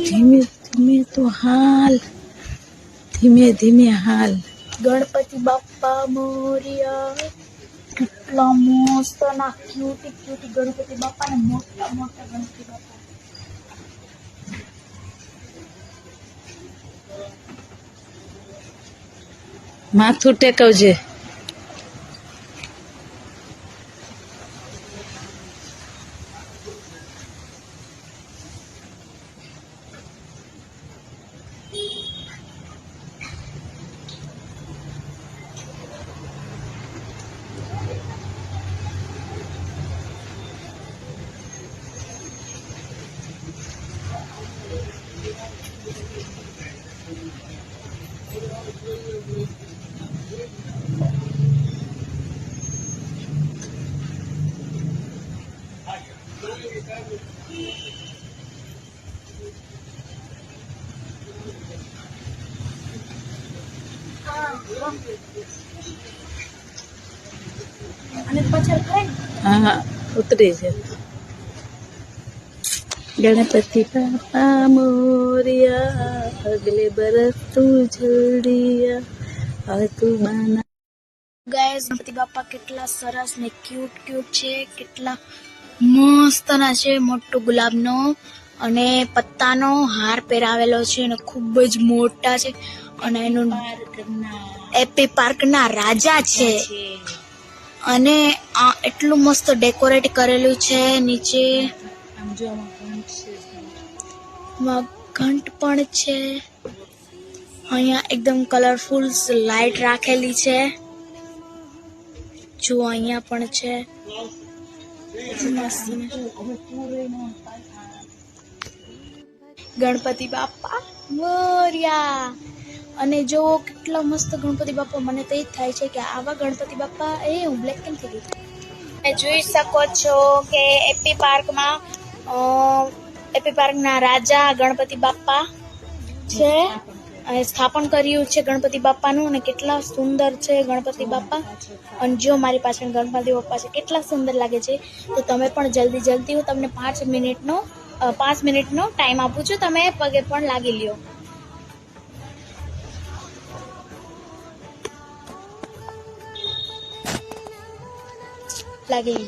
ધીમે ધીમે તો હાલ ધીમે ધીમે હાલ ગણપતિ બાપ્પા મોર્યા કેટલા મસ્ત ના ક્યુટી ક્યુટી ગણપતિ બાપ્પા ને મોટા મોટા ગણપતિ બાપ્પા માથું ટેકવજે ઉતરી છે ગણપતિ બાપા મોરિયા અગલે બરસ તું જલ્દીયા તું બાના ગણપતિ બાપા કેટલા સરસ ને ક્યુટ ક્યુટ છે કેટલા મસ્ત ના છે, મોટો ગુલાબનો અને પત્તાનો હાર પહેરાવેલો છે અને ખૂબ જ મોટા છે. અને એનું એપી પાર્ક ના રાજા છે. અને આ એટલું મસ્ત ડેકોરેટ કરેલું છે નીચે. ઘંટ પણ છે. અહીંયા એકદમ કલરફુલ લાઈટ રાખેલી છે. જો અહીંયા પણ છે. ગણપતિ બાપા મોર્યા. અને જો કેટલા મસ્ત ગણપતિ બાપા, મને તો એ જ થાય છે કે આવા ગણપતિ બાપા એ હું બ્લેક કેમ થઈ તમે જોઈ શકો છો કે એપી પાર્કમાં એપી પાર્કના રાજા ગણપતિ બાપા છે. સ્થાપન કર્યું છે ગણપતિ બાપાનું અને કેટલા સુંદર છે ગણપતિ બાપા અને જો મારી પાછળ ગણપતિ બાપા છે, કેટલા સુંદર લાગે છે. તો તમે પણ જલ્દી જલ્દી હું તમને પાંચ મિનિટનો પાંચ મિનિટનો ટાઈમ આપું છું. તમે પગે પણ લાગી લ્યો. લાગી